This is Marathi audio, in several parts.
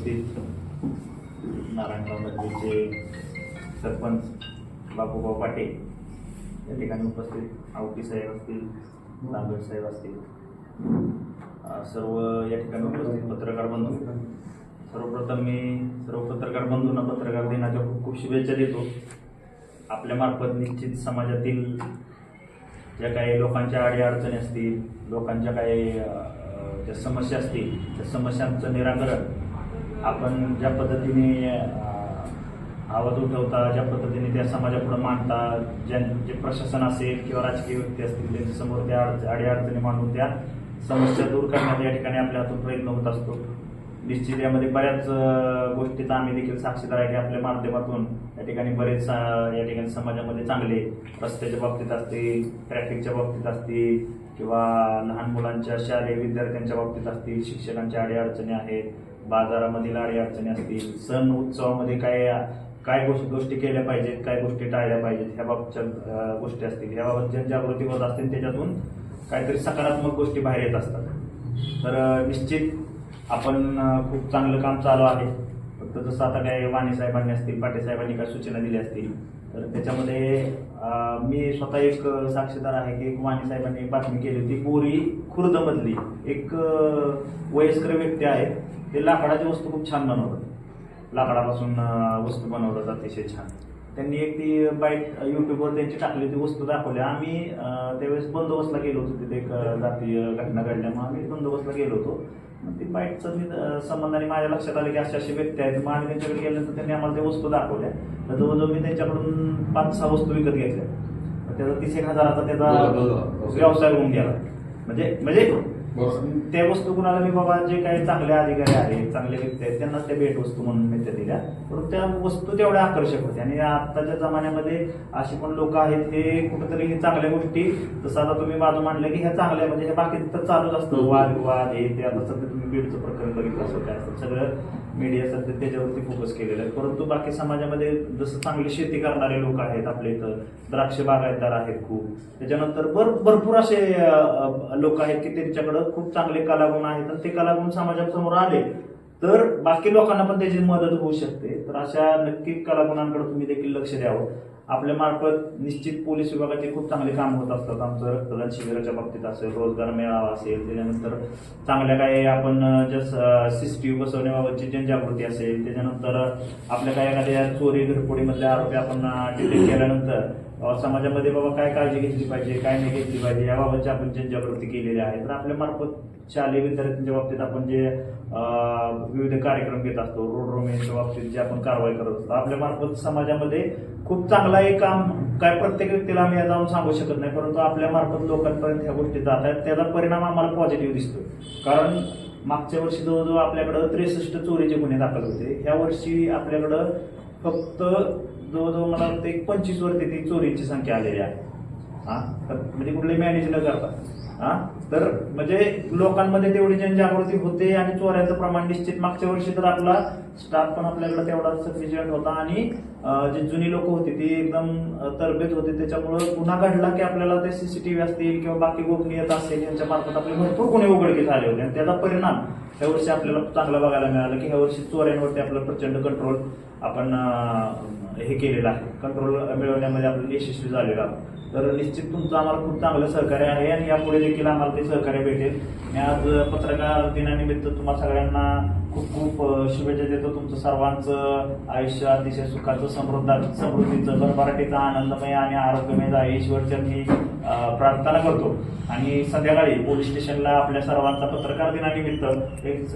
व्यासपीठावर उपस्थित नारायणगाव नगरीचे सरपंच बापूभाऊ पाटील या ठिकाणी उपस्थित आवटी साहेब असतील नांदेड साहेब असतील. सर्व या ठिकाणी उपस्थित पत्रकार बंधू. सर्वप्रथम मी सर्व पत्रकार बंधूंना पत्रकार दिनाच्या खूप खूप शुभेच्छा देतो. आपल्या मार्फत निश्चित समाजातील ज्या काही लोकांच्या अडीअडचणी असतील लोकांच्या काही ज्या समस्या असतील त्या समस्यांचं निराकरण आपण ज्या पद्धतीने आवाज उठवता ज्या पद्धतीने त्या समाजापुढे मांडता ज्या जे प्रशासन असेल किंवा राजकीय व्यक्ती असतील त्यांच्यासमोर त्या अडच- अडीअडचणी मांडून त्या समस्या दूर करण्यात या ठिकाणी आपल्या हातून प्रयत्न होत असतो. निश्चित यामध्ये बऱ्याच गोष्टीचा आम्ही देखील साक्षीदार आहे की आपल्या माध्यमातून या ठिकाणी बरेच या ठिकाणी समाजामध्ये चांगले रस्त्याच्या बाबतीत असतील ट्रॅफिकच्या बाबतीत असतील किंवा लहान मुलांच्या शालेय विद्यार्थ्यांच्या बाबतीत असतील शिक्षकांच्या अडीअडचणी आहेत बाजारामधील अडीअडचणी असतील सण उत्सवामध्ये काय काय गोष्टी गोष्टी केल्या पाहिजेत काय गोष्टी टाळल्या पाहिजेत ह्या बाबतच्या गोष्टी असतील. याबाबत जनजागृती होत असतील त्याच्यातून काहीतरी सकारात्मक गोष्टी बाहेर येत असतात. तर निश्चित आपण खूप चांगलं काम चालू आहे. तर जसं आता काय वाणी साहेबांनी असतील पाटील साहेबांनी काय सूचना दिल्या असतील तर त्याच्यामध्ये मी स्वतः एक साक्षीदार आहे की एक वाणी साहेबांनी एक बातमी केली होती बोरी खुर्दमधली. एक वयस्कर व्यक्ती आहे. ते लाकडाची वस्तू खूप छान बनवतात. लाकडापासून वस्तू बनवतात अतिशय छान. त्यांनी एक ती बाईट युट्यूबवर त्यांची टाकली ती वस्तू दाखवली आम्ही त्यावेळेस बंदोबस्तला गेलो होतो तिथे एक जातीय घटना घडल्यामुळे आम्ही बंदोबस्तला गेलो होतो. ती बाईटचं मी संबंधाने माझ्या लक्षात आलं की अशा अशी व्यक्ती आहेत मग आम्ही त्यांच्याकडे गेल्यानंतर त्यांनी आम्हाला त्या वस्तू दाखवल्या तर जवळजवळ मी त्यांच्याकडून पाच सहा वस्तू विकत घेतल्या त्याचा तीस एक हजाराचा त्याचा. व्यवसाय होऊन गेला म्हणजे म्हणजे. त्या वस्तू कुणाला मी बाबा जे काही चांगले अधिकारी आहेत चांगले व्यक्ती आहेत त्यांनाच त्या भेट वस्तू म्हणून मी त्या दिल्या पण त्या वस्तू तेवढ्या आकर्षक होत्या. आणि आत्ताच्या जमान्यामध्ये अशी पण लोक आहेत हे कुठेतरी चांगल्या गोष्टी जसं आता तुम्ही बाजू मांडलं की ह्या चांगल्या म्हणजे हे बाकी तर चालूच असतं. वाद विवाद हे ते. आता सध्या तुम्ही बीडचं प्रकरण बघितलं असं काय असेल सगळं मीडिया सध्या त्याच्यावरती फोकस केलेलं आहे. परंतु बाकी समाजामध्ये जसं चांगली शेती करणारे लोक आहेत आपल्या इथं द्राक्ष बागायतदार आहेत खूप. त्याच्यानंतर भरपूर असे लोक आहेत की त्यांच्याकडं खूप चांगले कलागुण आहेत आणि ते कलागुण समाजासमोर आले तर बाकी लोकांना पण त्याची मदत होऊ शकते. तर अशा नक्की कलागुणांकडे तुम्ही देखील लक्ष द्यावं. आपल्या मार्फत निश्चित पोलीस विभागाचे खूप चांगले काम होत असतात. आमचं रक्तदान शिबिराच्या बाबतीत असेल रोजगार मेळावा असेल त्याच्यानंतर चांगल्या काही आपण ज्या सीसीटीव्ही बसवण्याबाबतची जनजागृती असेल त्याच्यानंतर आपल्या काही एखाद्या चोरी घरफोडीमधल्या आरोपी आपण डिटेक्ट केल्यानंतर समाजामध्ये बाबा काय काळजी घेतली पाहिजे काय नाही घेतली पाहिजे याबाबतची आपण जनजागृती केलेली आहे. तर आपल्या मार्फत शालेय विद्यार्थ्यांच्या बाबतीत आपण जे विविध कार्यक्रम घेत असतो रोड रोमेंच्या बाबतीत जे आपण कारवाई करत असतो आपल्या मार्फत समाजामध्ये खूप चांगला एक काम काय प्रत्येक व्यक्तीला आम्ही जाऊन सांगू शकत नाही परंतु आपल्या मार्फत लोकांपर्यंत ह्या गोष्टी जात आहेत त्याचा परिणाम आम्हाला पॉझिटिव्ह दिसतो कारण मागच्या वर्षी जवळजवळ आपल्याकडं त्रेसष्ट चोरीचे गुन्हे दाखल होते. ह्या वर्षी आपल्याकडं फक्त जवळजवळ मला वाटतं एक पंचवीस वरती ती चोरीची संख्या आलेली आहे. हा? तर म्हणजे कुठले मॅनेज न करता. हा? तर म्हणजे लोकांमध्ये तेवढी जनजागृती होते आणि चोऱ्याचं प्रमाण निश्चित. मागच्या वर्षी तर आपला स्टाफ पण आपल्याकडे तेवढा सफिशियंट होता आणि जे जी जुनी लोक होती ती एकदम अं, तरबेज होती. त्याच्यामुळं गुन्हा घडला की आपल्याला ते सीसीटीव्ही असतील किंवा बाकी गोपनीयता असेल यांच्या मार्फत आपले भरपूर गुन्हे उघडकीस आले होते. आणि त्याचा परिणाम ह्या वर्षी आपल्याला चांगला बघायला मिळाला की ह्या वर्षी चोऱ्यांवरती आपलं प्रचंड कंट्रोल आपण हे केलेलं आहे. कंट्रोल मिळवण्यामध्ये आपल्याला यशस्वी झालेला आहोत. तर निश्चित तुमचं आम्हाला खूप चांगलं सहकार्य आहे आणि यापुढे देखील आम्हाला ते सहकार्य भेटेल. मी आज पत्रकार दिनानिमित्त तुम्हाला सगळ्यांना खूप खूप शुभेच्छा देतो. तुमचं सर्वांचं आयुष्य अतिशय सुखाचं समृद्ध समृद्धीचं भरभराटीचं आनंदमय आणि आरोग्यमय जाय ईश्वरच्या मी प्रार्थना करतो. आणि संध्याकाळी पोलीस स्टेशनला आपल्या सर्वांचा पत्रकार दिनानिमित्त एक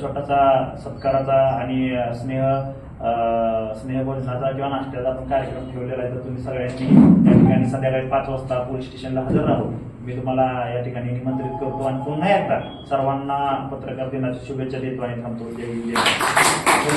छोटासा सत्काराचा आणि स्नेह स्नेहभोजनाचा किंवा नाश्त्याचा आपण कार्यक्रम ठेवलेला आहे. तर तुम्ही सगळ्यांनी त्या ठिकाणी संध्याकाळी पाच वाजता पोलीस स्टेशनला हजर राहू. मी तुम्हाला या ठिकाणी निमंत्रित करतो आणि पुन्हा एकदा सर्वांना पत्रकार दिनाच्या शुभेच्छा देतो आणि थांबतो. जय जय